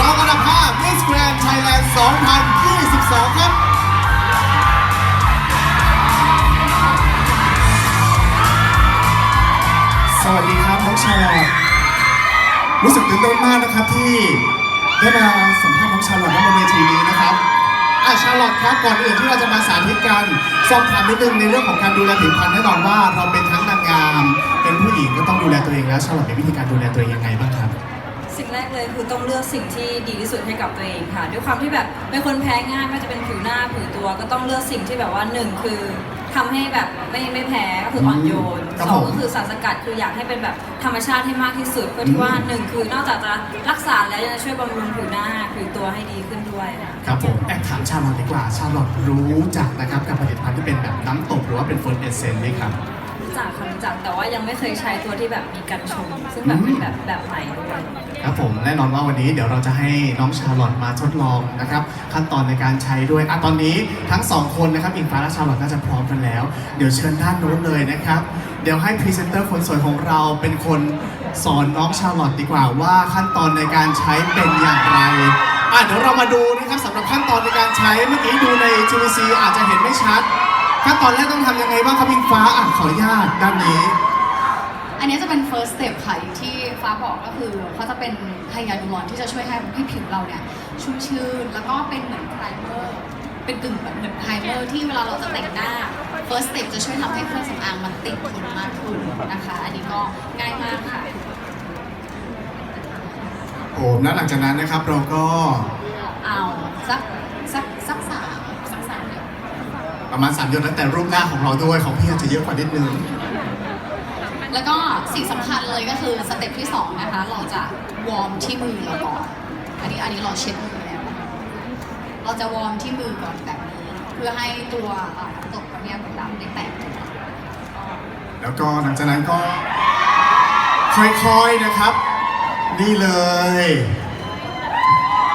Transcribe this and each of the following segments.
รองอันดับ5 Miss Grand Thailand 2022 ครับสวัสดีครับน้องชาลอตรู้สึกตื่นเต้นมากนะครับที่ได้มาสัมภาษณ์น้องชาลอตณบนเวทีนี้นะครับอะชาลอตครับก่อนอื่นที่เราจะมาสาธิตกันสอบถามนิดนึงในเรื่องของการดูแลผิวพรรณแน่นอนว่าเราเป็นทั้งนางงาม เป็นผู้หญิงก็ต้องดูแลตัวเองแล้วชาลอตมีวิธีการดูแลตัวเองยังไงบ้างครับ สิ่งแรกเลยคือต้องเลือกสิ่งที่ดีที่สุดให้กับตัวเองค่ะ ด้วยความที่แบบเป็นคนแพ้ง่ายไม่ว่าจะเป็นผิวหน้าผิวตัว ก็ต้องเลือกสิ่งที่แบบว่าหนึ่งคือทำให้แบบไม่ไม่แพ้ก็คืออ่อนโยนครับสองผมก็คือสารสกัดคืออยากให้เป็นแบบธรรมชาติให้มากที่สุดเพื่อที่ว่าหนึ่งคือนอกจากจะรักษาแล้วยังจะช่วยบำรุงผิวหน้าผิวตัวให้ดีขึ้นด้วยค่ะ ครับผมแอบถามชาลอตดีกว่า ชาลอตรู้จักนะครับกับผลิตภัณฑ์ที่เป็นแบบน้ำตกหรือว่าเป็นเฟิร์สเอเซนไหมครับ รู้จักค่ะรู้จักแต่ว่ายังไม่เคยใช้ตัวที่แบบมีกันชง ซึ่งแบบเป็นแบบแบบใหม่ด้วยครับผมแน่นอนว่าวันนี้เดี๋ยวเราจะให้น้องชาลอตมาทดลองนะครับขั้นตอนในการใช้ด้วยอะตอนนี้ทั้งสองคนนะครับอิงฟ้าและชาลอตน่าจะพร้อมกันแล้ว เดี๋ยวเชิญด้านโน้นเลยนะครับ เดี๋ยวให้พรีเซนเตอร์คนสวยของเราเป็นคนสอนน้องชาลอตดีกว่าว่าขั้นตอนในการใช้เป็นอย่างไรอะเดี๋ยวเรามาดูนะครับสำหรับขั้นตอนในการใช้เมื่อกี้ดูใน TVC อาจจะเห็นไม่ชัด ขั้นตอนแรกต้องทำยังไงบ้างครับอิงฟ้าอะขออนุญาตด้านนี้ อันนี้จะเป็น first step ค่ะอย่างที่ฟ้าบอกก็คือเขาจะเป็นไฮยาลูรอนที่จะช่วยให้ให้ผิวเราเนี่ยชุ่มชื่น แล้วก็เป็นเหมือนไพรเมอร์เป็นกึ่งแบบเหมือนไพรเมอร์ที่เวลาเราจะแต่งหน้า first step จะช่วยทำให้เครื่องสำอางมันติดทนมากขึ้นนะคะ อันนี้ก็ง่ายมากค่ะโอ้แล้วหลังจากนั้นนะครับเราก็เอาสักสักสัก ประมาณ3เดือนแล้วแต่รูปหน้าของเราด้วยของพี่อาจจะเยอะกว่านิดนึง แล้วก็สิ่งสำคัญเลยก็คือสเต็ปที่สองนะคะ เราจะวอร์มที่มือเราก่อน อันนี้อันนี้เราเช็ดมือแล้วนะคะเราจะวอร์มที่มือก่อนแบบนี้ เพื่อให้ตัวเอ่อน้ำตกเราเนี่ยของเราได้แตกตัวแล้วก็หลังจากนั้นก็ค่อยๆนะครับ นี่เลย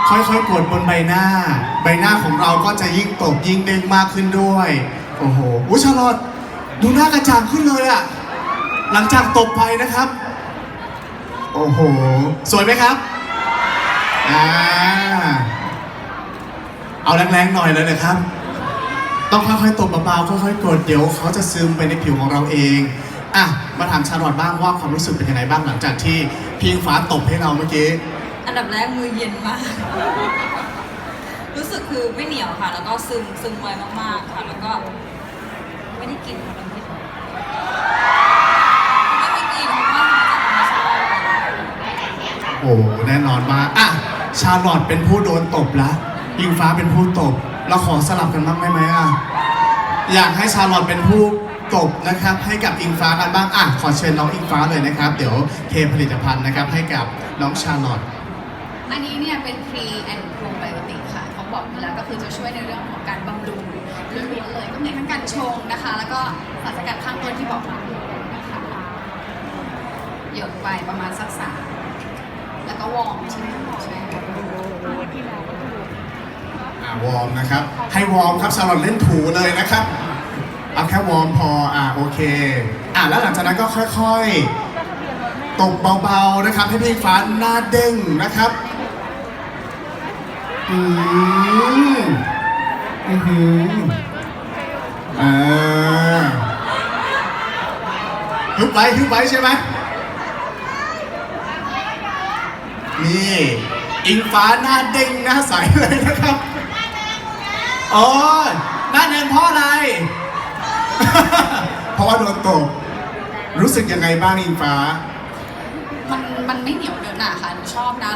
ค่อยๆกดบนใบหน้า ใบหน้าของเราก็จะยิ่งตกยิ่งเด้งมากขึ้นด้วย โอ้โหอุ้ยชาลอตดูหน้ากระจ่างขึ้นเลยอะหลังจากตบไปนะครับ โอ้โห สวยไหมครับอ่าเอาแรงๆหน่อยเลยนะครับ ต้องค่อยๆตบเบาๆค่อยๆกดเดี๋ยวเขาจะซึมไปในผิวของเราเองอะมาถามชาลอตบ้างว่าความรู้สึกเป็นยังไงบ้างหลังจากที่พิงฟ้าตบให้เราเมื่อกี้ อันดับแรกมือเย็นมาก รู้สึกคือไม่เหนียวค่ะ แล้วก็ซึมซึมไวมากๆค่ะ แล้วก็ ไม่ได้กินของน้ำพริกไม่มีกลิ่นเพราะว่ามาจากธรรมชาติโอ้แน่นอนมากอะชาลอตเป็นผู้โดนตบละพิงฟ้าเป็นผู้ตบ เราขอสลับกันบ้างได้ไหมอะ อยากให้ชาลอตเป็นผู้ตบนะครับให้กับอิงฟ้ากันบ้างอะขอเชิญน้องอิงฟ้าเลยนะครับ เดี๋ยวเทผลิตภัณฑ์นะครับให้กับน้องชาลอต อันนี้เนี่ยเป็น pre and probiotic ค่ะเขาบอกอยู่แล้วก็คือจะช่วยในเรื่องของการบำรุงล้วนๆเลยก็มีทั้งการชงนะคะ แล้วก็สารสกัดข้างต้นที่บอกมานะคะหยดไปประมาณสักสามแล้วก็วอร์มที่มือใช่ไหมอ่าวอร์มนะครับ ให้วอร์มครับชาลอตเล่นถูเลยนะครับเอาแค่วอร์มพออ่าโอเค อ่าแล้วหลังจากนั้นก็ค่อยๆตบเบาๆนะครับ ให้พี่ฟ้าหน้าเด้งนะครับ อืมอือหืออ่าฮึบไว้ฮึบไว้ใช่ไหมนี่ อิงฟ้าหน้าเด้งหน้าใสเลยนะครับโอ้ยหน้าแดงเพราะอะไร เพราะว่าโดนตก รู้สึกยังไงบ้างอิงฟ้า มันมันไม่เหนียวเดินหนาค่ะหนูชอบนะ